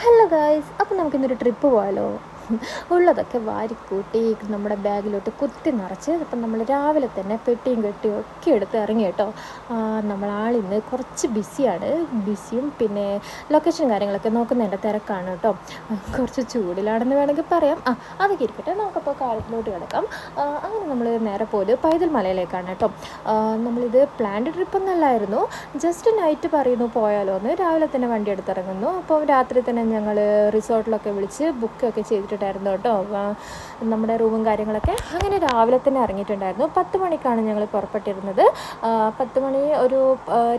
Hello guys അപ്പോൾ നമുക്കിന്നൊരു trip പോയാലോ ഉള്ളതൊക്കെ വാരിക്കൂട്ടി നമ്മുടെ ബാഗിലോട്ട് കുത്തി നിറച്ച് അപ്പം നമ്മൾ രാവിലെ തന്നെ പെട്ടിയും കെട്ടിയും ഒക്കെ എടുത്ത് ഇറങ്ങി കേട്ടോ. നമ്മളാളിന്ന് കുറച്ച് ബിസിയാണ്. ബിസിയും പിന്നെ ലൊക്കേഷൻ കാര്യങ്ങളൊക്കെ നോക്കുന്നതിന്റെ തിരക്കാണ് കേട്ടോ. കുറച്ച് ചൂടിലാണെന്ന് വേണമെങ്കിൽ പറയാം. ആ അതൊക്കെ ഇരിക്കട്ടെ. നമുക്കപ്പോൾ കാലത്തിലോട്ട് കിടക്കാം. അങ്ങനെ നമ്മൾ നേരെ പോലും പൈതൽ മലയിലേക്കാണ് കേട്ടോ. നമ്മളിത് പ്ലാൻഡ് ട്രിപ്പ് എന്നല്ലായിരുന്നു ജസ്റ്റ് നൈറ്റ് പറയുന്നു പോയാലോ എന്ന്. രാവിലെ തന്നെ വണ്ടി എടുത്തിറങ്ങുന്നു. അപ്പോൾ രാത്രി തന്നെ ഞങ്ങൾ റിസോർട്ടിലൊക്കെ വിളിച്ച് ബുക്കൊക്കെ ചെയ്തിട്ടുണ്ടായിരുന്നു കേട്ടോ. നമ്മുടെ റൂമും കാര്യങ്ങളൊക്കെ അങ്ങനെ രാവിലെ തന്നെ ഇറങ്ങിയിട്ടുണ്ടായിരുന്നു. പത്ത് മണിക്കാണ് ഞങ്ങൾ പുറപ്പെട്ടിരുന്നത്. പത്ത് മണി ഒരു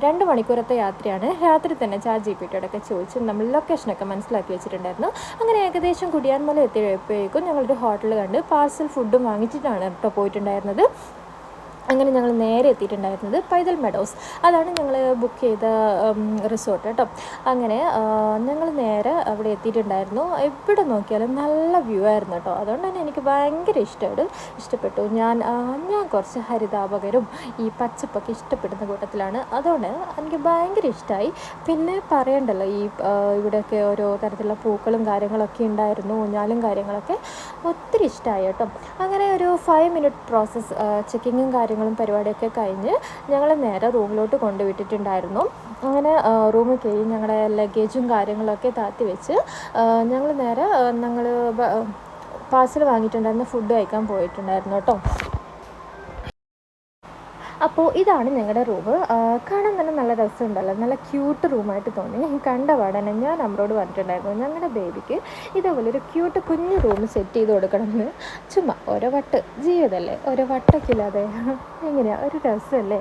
രണ്ട് മണിക്കൂറത്തെ യാത്രയാണ്. രാത്രി തന്നെ ചാർജ് ജി പി ടിയോടൊക്കെ ചോദിച്ച് നമ്മൾ ലൊക്കേഷനൊക്കെ മനസ്സിലാക്കി വെച്ചിട്ടുണ്ടായിരുന്നു. അങ്ങനെ ഏകദേശം കുടിയാൻമല എത്തിയപ്പോഴേക്കും ഞങ്ങളൊരു ഹോട്ടൽ കണ്ട് പാർസൽ ഫുഡും വാങ്ങിച്ചിട്ടാണ് കേട്ടോ പോയിട്ടുണ്ടായിരുന്നത്. അങ്ങനെ ഞങ്ങൾ നേരെ എത്തിയിട്ടുണ്ടായിരുന്നത് പൈതൽ മെഡോസ്. അതാണ് ഞങ്ങൾ ബുക്ക് ചെയ്ത റിസോർട്ട് കേട്ടോ. അങ്ങനെ ഞങ്ങൾ നേരെ അവിടെ എത്തിയിട്ടുണ്ടായിരുന്നു. എവിടെ നോക്കിയാലും നല്ല വ്യൂ ആയിരുന്നു കേട്ടോ അതുകൊണ്ട് തന്നെ എനിക്ക് ഭയങ്കര ഇഷ്ടമായിട്ട് ഇഷ്ടപ്പെട്ടു. ഞാൻ ഞാൻ കുറച്ച് ഹരിതാപകരും ഈ പച്ചപ്പൊക്കെ ഇഷ്ടപ്പെടുന്ന കൂട്ടത്തിലാണ്. അതുകൊണ്ട് എനിക്ക് ഭയങ്കര ഇഷ്ടമായി പിന്നെ പറയണ്ടല്ലോ ഈ ഇവിടെയൊക്കെ ഓരോ തരത്തിലുള്ള പൂക്കളും കാര്യങ്ങളൊക്കെ ഉണ്ടായിരുന്നു. ഊഞ്ഞാലും കാര്യങ്ങളൊക്കെ ഒത്തിരി ഇഷ്ടമായി കേട്ടോ അങ്ങനെ ഒരു ഫൈവ് മിനിറ്റ് പ്രോസസ്സ് ചെക്കിങ്ങും കാര്യങ്ങളും പരിപാടിയൊക്കെ കഴിഞ്ഞ് ഞങ്ങൾ നേരെ റൂമിലോട്ട് കൊണ്ടുവിട്ടിട്ടുണ്ടായിരുന്നു. അങ്ങനെ റൂമിൽ കയറി ഞങ്ങളുടെ ലഗേജും കാര്യങ്ങളൊക്കെ താത്തി വെച്ച് ഞങ്ങൾ നേരെ ഞങ്ങൾ പാർസൽ വാങ്ങിയിട്ടുണ്ടായിരുന്ന ഫുഡ് കഴിക്കാൻ പോയിട്ടുണ്ടായിരുന്നു കേട്ടോ. അപ്പോൾ ഇതാണ് ഞങ്ങളുടെ റൂം കാണാൻ തന്നെ നല്ല രസമുണ്ടല്ലോ. നല്ല ക്യൂട്ട് റൂമായിട്ട് തോന്നി. കണ്ട പാടനെ ഞാൻ അമ്മയോട് പറഞ്ഞിട്ടുണ്ടായിരുന്നു ഞങ്ങളുടെ ബേബിക്ക് ഇതേപോലെ ഒരു ക്യൂട്ട് കുഞ്ഞു റൂം സെറ്റ് ചെയ്ത് കൊടുക്കണമെന്ന് ചുമ്മാ ഓരോ വട്ട് ജീവിതമല്ലേ ഓരോ വട്ടൊക്കെ ഇല്ലാതെ. എങ്ങനെയാ? ഒരു രസമല്ലേ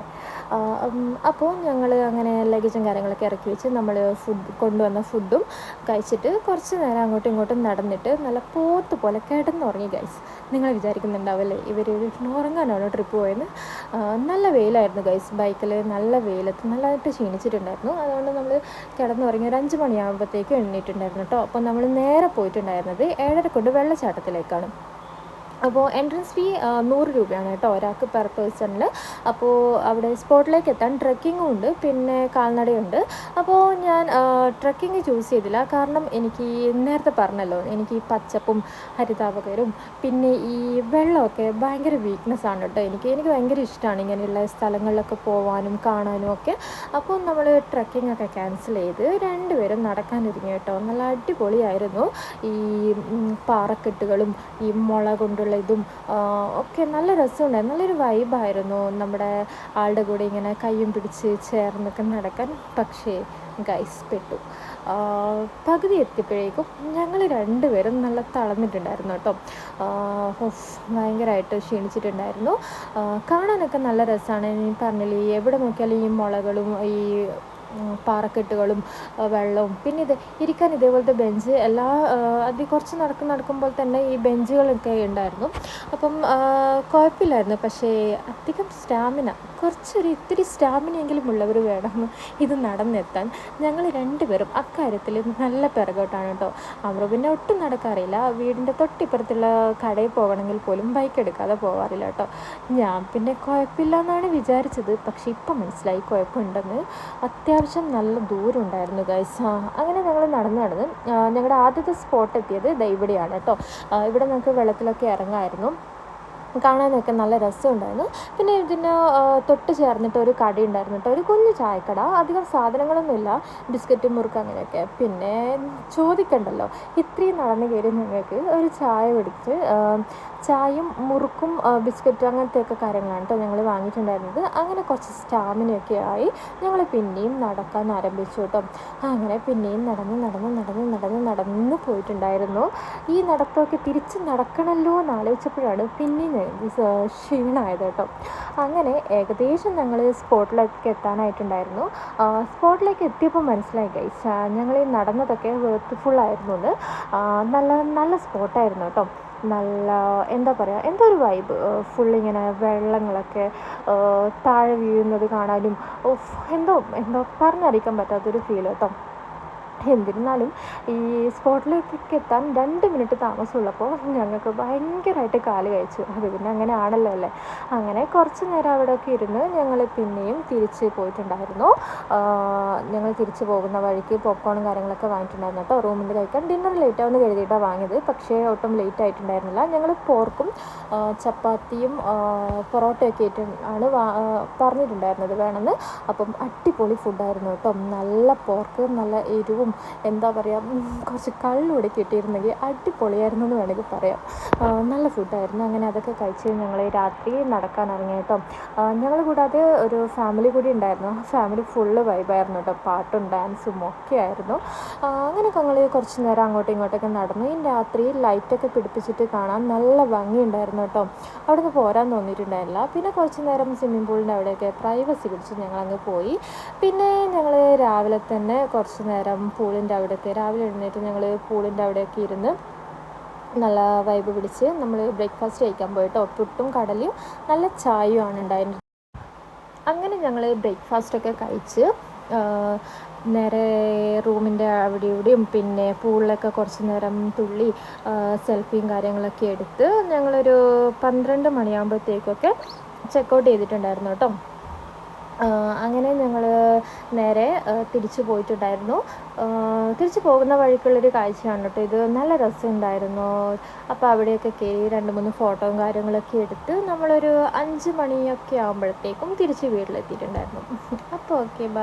അപ്പോൾ ഞങ്ങൾ അങ്ങനെ ലഗേജും കാര്യങ്ങളൊക്കെ ഇറക്കി വെച്ച് നമ്മൾ ഫുഡ് കൊണ്ടുവന്ന ഫുഡും കഴിച്ചിട്ട് കുറച്ച് നേരം അങ്ങോട്ടും ഇങ്ങോട്ടും നടന്നിട്ട് നല്ല പോത്ത് പോലെ കിടന്നുറങ്ങി ഗൈസ് നിങ്ങൾ വിചാരിക്കുന്നുണ്ടാവല്ലേ? ഇവർ ഉറങ്ങാനാണ് ട്രിപ്പ് പോയെന്ന്? നല്ല വെയിലായിരുന്നു ഗൈസ് ബൈക്കിൽ നല്ല വെയിലത്ത് നല്ലതായിട്ട് ക്ഷീണിച്ചിട്ടുണ്ടായിരുന്നു. അതുകൊണ്ട് നമ്മൾ കിടന്നുറങ്ങി ഒരു അഞ്ച് മണിയാകുമ്പോഴത്തേക്കും എണ്ണീട്ടുണ്ടായിരുന്നു കേട്ടോ അപ്പോൾ നമ്മൾ നേരെ പോയിട്ടുണ്ടായിരുന്നത് ഏഴര കൊണ്ട് വെള്ളച്ചാട്ടത്തിലേക്കാണ്. അപ്പോൾ എൻട്രൻസ് ഫീ നൂറ് രൂപയാണ് കേട്ടോ ഒരാൾക്ക് പെർ പേഴ്സണിൽ അപ്പോൾ അവിടെ സ്പോട്ടിലേക്ക് എത്താൻ ട്രക്കിങ്ങും ഉണ്ട് പിന്നെ കാൽനടയുണ്ട്. അപ്പോൾ ഞാൻ ട്രക്കിംഗ് ചൂസ് ചെയ്തില്ല. കാരണം എനിക്ക് നേരത്തെ പറഞ്ഞല്ലോ എനിക്ക് ഈ പച്ചപ്പും ഹരിതാപകരും പിന്നെ ഈ വെള്ളമൊക്കെ ഭയങ്കര വീക്ക്നെസ് ആണ് കേട്ടോ എനിക്ക്. എനിക്ക് ഭയങ്കര ഇഷ്ടമാണ് ഇങ്ങനെയുള്ള സ്ഥലങ്ങളിലൊക്കെ പോകാനും കാണാനും ഒക്കെ. അപ്പോൾ നമ്മൾ ട്രക്കിംഗ് ഒക്കെ ക്യാൻസൽ ചെയ്ത് രണ്ടുപേരും നടക്കാനൊരുങ്ങി കേട്ടോ. നല്ല അടിപൊളിയായിരുന്നു. ഈ പാറക്കെട്ടുകളും ഈ മുള കൊണ്ടുള്ള ഇതും ആ, ഒക്കെ നല്ല രസമുണ്ടായിരുന്നു നല്ലൊരു വൈബായിരുന്നു നമ്മുടെ ആളുടെ കൂടെ ഇങ്ങനെ കയ്യും പിടിച്ച് ചേർന്നൊക്കെ നടക്കാൻ. പക്ഷേ ഗൈസ് പെട്ടു. പകുതി എത്തിയപ്പോഴേക്കും ഞങ്ങൾ രണ്ടുപേരും നല്ല തളർന്നിട്ടുണ്ടായിരുന്നു കേട്ടോ. ഭയങ്കരമായിട്ട് ക്ഷീണിച്ചിട്ടുണ്ടായിരുന്നു. കാണാനൊക്കെ നല്ല രസമാണ് ഈ പറഞ്ഞില്ലേ എവിടെ നോക്കിയാലും ഈ മുളകളും ഈ പാറക്കെട്ടുകളും വെള്ളവും. പിന്നെ ഇത് ഇരിക്കാൻ ഇതേപോലത്തെ ബെഞ്ച് എല്ലാ അതി കുറച്ച് നടക്കും നടക്കുമ്പോൾ തന്നെ ഈ ബെഞ്ചുകളൊക്കെ ഉണ്ടായിരുന്നു. അപ്പം കുഴപ്പമില്ലായിരുന്നു. പക്ഷേ അധികം സ്റ്റാമിന കുറച്ചൊരു ഇത്തിരി സ്റ്റാമിനയെങ്കിലും ഉള്ളവർ വേണം ഇത് നടന്നെത്താൻ. ഞങ്ങൾ രണ്ടുപേരും അക്കാര്യത്തിൽ നല്ല പിറകോട്ടാണ് കേട്ടോ. അവർ പിന്നെ ഒട്ടും നടക്കാറില്ല. വീടിന്റെ തൊട്ടിപ്പുറത്തുള്ള കടയിൽ പോകണമെങ്കിൽ പോലും ബൈക്ക് എടുക്കാതെ പോകാറില്ല കേട്ടോ. ഞാൻ പിന്നെ കുഴപ്പമില്ല എന്നാണ് വിചാരിച്ചത്. പക്ഷേ ഇപ്പം മനസ്സിലായി കുഴപ്പമുണ്ടെന്ന്. അത്യാവശ്യം നല്ല ദൂരം ഉണ്ടായിരുന്നു ഗൈസ് അങ്ങനെ ഞങ്ങൾ നടന്ന് നടന്ന് ഞങ്ങളുടെ ആദ്യത്തെ സ്പോട്ട് എത്തിയത് ഇവിടെയാണ് കേട്ടോ ഇവിടെ നമുക്ക് വെള്ളത്തിലൊക്കെ ഇറങ്ങായിരുന്നു. കാണാനൊക്കെ നല്ല രസമുണ്ടായിരുന്നു. പിന്നെ ഇതിന് തൊട്ട് ചേർന്നിട്ട് ഒരു കട ഉണ്ടായിരുന്നു കേട്ടോ ഒരു കുഞ്ഞു ചായക്കട. അധികം സാധനങ്ങളൊന്നുമില്ല. ബിസ്ക്കറ്റ് മുറുക്ക് അങ്ങനെയൊക്കെ. പിന്നെ ചോദിക്കണ്ടല്ലോ. ഇത്രയും നടന്ന് കയറി ഞങ്ങൾക്ക് ഒരു ചായ കുടിച്ച് ആ, ചായയും മുറുക്കും ബിസ്ക്കറ്റും അങ്ങനത്തെയൊക്കെ കാര്യങ്ങളാണ് കേട്ടോ ഞങ്ങൾ വാങ്ങിയിട്ടുണ്ടായിരുന്നത്. അങ്ങനെ കുറച്ച് സ്റ്റാമിനയൊക്കെ ആയി ഞങ്ങൾ പിന്നെയും നടക്കാൻ ആരംഭിച്ചു കേട്ടോ അങ്ങനെ പിന്നെയും നടന്ന് നടന്ന് നടന്ന് നടന്ന് നടന്ന് പോയിട്ടുണ്ടായിരുന്നു. ഈ നടത്തമൊക്കെ തിരിച്ച് നടക്കണമല്ലോ എന്ന് ആലോചിച്ചപ്പോഴാണ് പിന്നെയും ക്ഷീണമായത് കേട്ടോ അങ്ങനെ ഏകദേശം ഞങ്ങൾ സ്പോട്ടിലേക്ക് എത്താനായിട്ടുണ്ടായിരുന്നു. സ്പോട്ടിലേക്ക് എത്തിയപ്പോൾ മനസ്സിലായി ഗൈസ് ഞങ്ങൾ നടന്നതൊക്കെ വെർത്ത് ഫുള്ളായിരുന്നു നല്ല നല്ല സ്പോട്ടായിരുന്നു കേട്ടോ നല്ല എന്താ പറയുക എന്തോ ഒരു വൈബ് ഫുൾ ഇങ്ങനെ വെള്ളങ്ങളൊക്കെ താഴെ വീഴുന്നത് കാണാനും ഓഫ് എന്തോ എന്തോ പറഞ്ഞറിയിക്കാൻ പറ്റാത്തൊരു ഫീൽ കേട്ടോ എന്നിരുന്നാലും ഈ സ്പോട്ടിലേക്കൊക്കെ എത്താൻ രണ്ട് മിനിറ്റ് താമസമുള്ളപ്പോൾ ഞങ്ങൾക്ക് ഭയങ്കരമായിട്ട് കാൽ കഴിച്ചു. അത് പിന്നെ അങ്ങനെ ആണല്ലോ അല്ലേ? അങ്ങനെ കുറച്ച് നേരം അവിടെയൊക്കെ ഇരുന്ന് ഞങ്ങൾ പിന്നെയും തിരിച്ച് പോയിട്ടുണ്ടായിരുന്നു. ഞങ്ങൾ തിരിച്ച് പോകുന്ന വഴിക്ക് പോപ്കോണും കാര്യങ്ങളൊക്കെ വാങ്ങിയിട്ടുണ്ടായിരുന്നു കേട്ടോ. റൂമിൽ കഴിക്കാൻ ഡിന്നർ ലേറ്റ് ആവുമെന്ന് കരുതിയിട്ടാണ് വാങ്ങിയത്. പക്ഷേ ഒട്ടും ലേറ്റ് ആയിട്ടുണ്ടായിരുന്നില്ല. ഞങ്ങൾ പോർക്കും ചപ്പാത്തിയും പൊറോട്ടയൊക്കെ ആയിട്ട് ആണ് പറഞ്ഞിട്ടുണ്ടായിരുന്നത് വേണമെന്ന്. അപ്പം അടിപൊളി ഫുഡായിരുന്നു കേട്ടോ. നല്ല പോർക്ക് നല്ല എരിവും എന്താ പറയുക കുറച്ച് കള്ളൂടെ കിട്ടിയിരുന്നെങ്കിൽ അടിപൊളിയായിരുന്നു എന്ന് വേണമെങ്കിൽ പറയാം. നല്ല ഫുഡായിരുന്നു. അങ്ങനെ അതൊക്കെ കഴിച്ച് ഞങ്ങൾ രാത്രി നടക്കാൻ ഇറങ്ങി കേട്ടോ ഞങ്ങൾ കൂടാതെ ഒരു ഫാമിലി കൂടി ഉണ്ടായിരുന്നു. ആ ഫാമിലി ഫുള്ള് വൈബായിരുന്നു കേട്ടോ. പാട്ടും ഡാൻസും ഒക്കെ ആയിരുന്നു. അങ്ങനെയൊക്കെ ഞങ്ങൾ കുറച്ച് നേരം അങ്ങോട്ടും ഇങ്ങോട്ടൊക്കെ നടന്നു. ഈ രാത്രി ലൈറ്റൊക്കെ പിടിപ്പിച്ചിട്ട് കാണാൻ നല്ല ഭംഗിയുണ്ടായിരുന്നു കേട്ടോ. അവിടെ നിന്ന് പോരാൻ തോന്നിയിട്ടുണ്ടായില്ല പിന്നെ കുറച്ച് നേരം സ്വിമ്മിംഗ് പൂളിന്റെ അവിടെയൊക്കെ പ്രൈവസി പിടിച്ച് ഞങ്ങളങ്ങ് പോയി. പിന്നെ ഞങ്ങൾ രാവിലെ തന്നെ കുറച്ച് നേരം പൂളിന്റെ അവിടെയൊക്കെ. രാവിലെ എഴുന്നേറ്റ് ഞങ്ങൾ പൂളിന്റെ അവിടെയൊക്കെ ഇരുന്ന് നല്ല വൈബ് പിടിച്ച് നമ്മൾ ബ്രേക്ക്ഫാസ്റ്റ് കഴിക്കാൻ പോയിട്ടോ പുട്ടും കടലയും നല്ല ചായയുമാണ് ഉണ്ടായിരുന്നത്. അങ്ങനെ ഞങ്ങൾ ബ്രേക്ക്ഫാസ്റ്റൊക്കെ കഴിച്ച് നേരെ റൂമിന്റെ അവിടെ ഇവിടെയും പിന്നെ പൂളിലൊക്കെ കുറച്ച് നേരം തുള്ളി സെൽഫിയും കാര്യങ്ങളൊക്കെ എടുത്ത് ഞങ്ങളൊരു പന്ത്രണ്ട് മണിയാകുമ്പോഴത്തേക്കൊക്കെ ചെക്കൗട്ട് ചെയ്തിട്ടുണ്ടായിരുന്നു കേട്ടോ. അങ്ങനെ ഞങ്ങൾ നേരെ തിരിച്ചു പോയിട്ടുണ്ടായിരുന്നു. തിരിച്ചു പോകുന്ന വഴിക്കുള്ളൊരു കാഴ്ചയാണ് കേട്ടോ ഇത്. നല്ല രസമുണ്ടായിരുന്നു. അപ്പോൾ അവിടെയൊക്കെ കയറി രണ്ട് മൂന്ന് ഫോട്ടോയും കാര്യങ്ങളൊക്കെ എടുത്ത് നമ്മളൊരു അഞ്ച് മണിയൊക്കെ ആകുമ്പോഴത്തേക്കും തിരിച്ച് വീട്ടിലെത്തിയിട്ടുണ്ടായിരുന്നു. അപ്പോൾ ഓക്കെ ബൈ